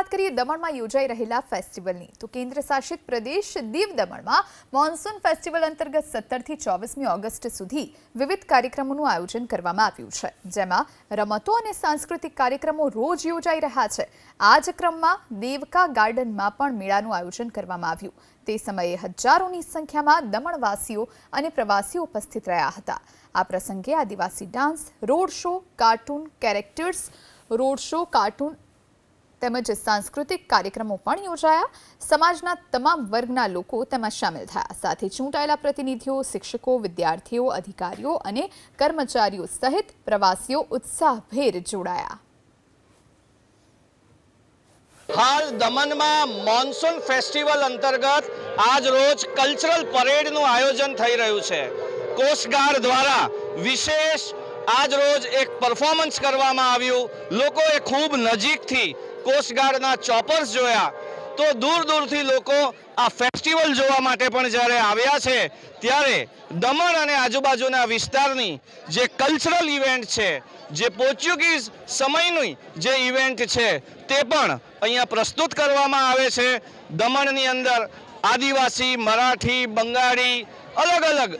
વાત કરીએ દમણમાં યોજાઈ રહેલા ફેસ્ટિવલની. તો કેન્દ્ર શાસિત પ્રદેશ દીવ દમણમાં મોન્સૂન ફેસ્ટિવલ અંતર્ગત સત્તરથી ચોવીસમી ઓગસ્ટ સુધી વિવિધ કાર્યક્રમોનું આયોજન કરવામાં આવ્યું છે. જેમાં રમતો અને સાંસ્કૃતિક કાર્યક્રમો રોજ યોજાઈ રહ્યા છે. આ જ ક્રમમાં દેવકા ગાર્ડનમાં પણ મેળાનું આયોજન કરવામાં આવ્યું. તે સમયે હજારોની સંખ્યામાં દમણવાસીઓ અને પ્રવાસીઓ ઉપસ્થિત રહ્યા હતા. આ પ્રસંગે આદિવાસી dance, road show, cartoon, characters, road show, cartoon તેમજ સાંસ્કૃતિક કાર્યક્રમો પણ યોજાયા. સમાજના તમામ વર્ગના લોકો તેમાં સામેલ થયા. સાથે ચૂંટાયેલા પ્રતિનિધિઓ, શિક્ષકો, વિદ્યાર્થીઓ, અધિકારીઓ અને કર્મચારીઓ સહિત પ્રવાસીઓ ઉત્સાહભેર જોડાયા. હાલ દમણમાં મોન્સૂન ફેસ્ટિવલ અંતર્ગત આજ રોજ કલ્ચરલ પરેડનું આયોજન થઈ રહ્યું છે. કોસ્ટગાર્ડ દ્વારા વિશેષ આજ રોજ એક પરફોર્મન્સ કરવામાં આવ્યું. લોકોએ ખૂબ નજીકથી કોસ્ટગાર્ડના ચોપર્સ જોયા, તો દૂર દૂરથી લોકો આ ફેસ્ટિવલ જોવા માટે પણ જ્યારે આવ્યા છે, ત્યારે દમણ અને આજુબાજુના વિસ્તારની જે કલ્ચરલ ઇવેન્ટ છે, જે પોર્ચ્યુગીઝ સમયની જે ઇવેન્ટ છે, તે પણ અહીંયા પ્રસ્તુત કરવામાં આવે છે. દમણની અંદર આદિવાસી, મરાઠી, બંગાળી, અલગ અલગ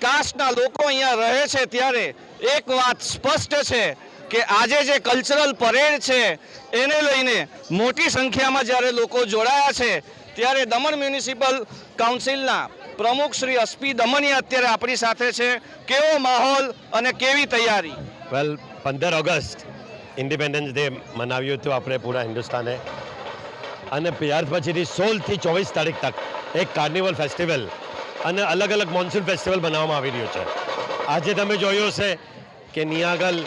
કાસ્ટના લોકો અહીંયા રહે છે, ત્યારે એક વાત સ્પષ્ટ છે કે આજે જે કલ્ચરલ પરેડ છે, એને લઈને મોટી સંખ્યામાં જ્યારે લોકો જોડાયા છે, ત્યારે દમણ મ્યુનિસિપલ કાઉન્સિલના પ્રમુખ શ્રી અસ્પી દમણિયા અત્યારે આપણી સાથે છે. કેવો માહોલ અને કેવી તૈયારી? વેલ પંદર ઓગસ્ટ ઇન્ડિપેન્ડન્સ ડે મનાવ્યું હતું આપણે પૂરા હિન્દુસ્તાને. અને ત્યાર પછીથી સોળથી ચોવીસ તારીખ તક એક કાર્નિવલ ફેસ્ટિવલ અને અલગ અલગ મોન્સૂન ફેસ્ટિવલ બનાવવામાં આવી રહ્યું છે. આજે તમે જોયું હશે કે નિયાગલ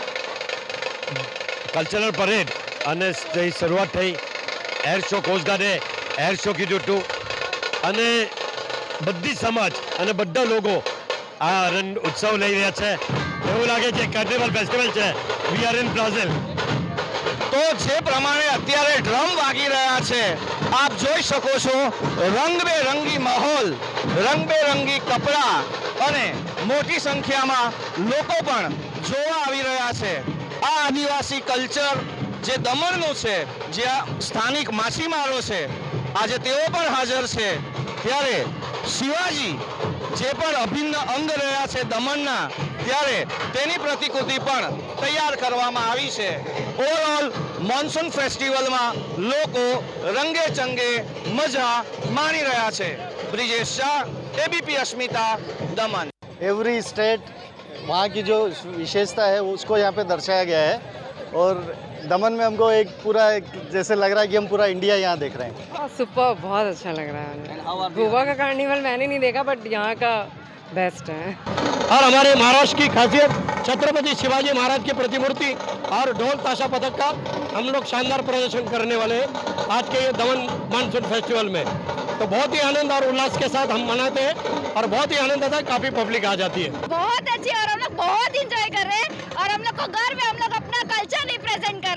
કલ્ચરલ પરેડ અને શરૂઆત થઈ. એર શો કોસ્ટગાર્ડે એર શો કીધું હતું. અને બધી સમાજ અને બધા લોકો આ રન ઉત્સવ લઈ રહ્યા છે. એવું લાગે છે કાર્નિવલ ફેસ્ટિવલ છે. વી આર ઇન બ્રાઝિલ તો જે પ્રમાણે અત્યારે ડ્રમ વાગી રહ્યા છે, આપ જોઈ શકો છો રંગબેરંગી માહોલ, રંગબેરંગી કપડાં અને મોટી સંખ્યામાં લોકો પણ જોવા આવી રહ્યા છે. આ આદિવાસી કલ્ચર જે દમણનું છે જ્યાં સ્થાનિક માછીમારો છે, આજે તેઓ પણ હાજર છે. ત્યારે શિવાજી જે પણ અભિન્ન અંગ રહ્યા છે દમણના, ત્યારે તેની પ્રતિકૃતિ પણ તૈયાર કરવામાં આવી છે. ઓવરઓલ મોન્સૂન ફેસ્ટિવલમાં લોકો રંગે ચંગે મજા માણી રહ્યા છે. Brijesh Shah ABP Asmita Daman. Every state वहाँ की जो विशेषता है उसको यहाँ पे दर्शाया गया है। और दमन में हमको एक पूरा एक जैसे लग रहा है कि हम पूरा इंडिया यहाँ देख रहे हैं। सुपर बहुत अच्छा लग रहा है गोवा का कार्निवल मैंने नहीं देखा बट यहाँ का बेस्ट है। और हमारे महाराष्ट्र की खासियत छत्रपति शिवाजी महाराज की प्रतिमूर्ति और ढोल ताशा पथक का हम लोग शानदार प्रदर्शन करने वाले हैं आज के ये दमन मानसून फेस्टिवल में। तो बहुत ही आनंद और उल्लास के साथ हम मनाते हैं और बहुत ही आनंद आता है काफ़ी पब्लिक आ जाती है बहुत अच्छी और हम लोग बहुत इंजॉय कर रहे हैं और हम लोग को गर्व है हम लोग अपना कल्चर रिप्रेजेंट कर रहे हैं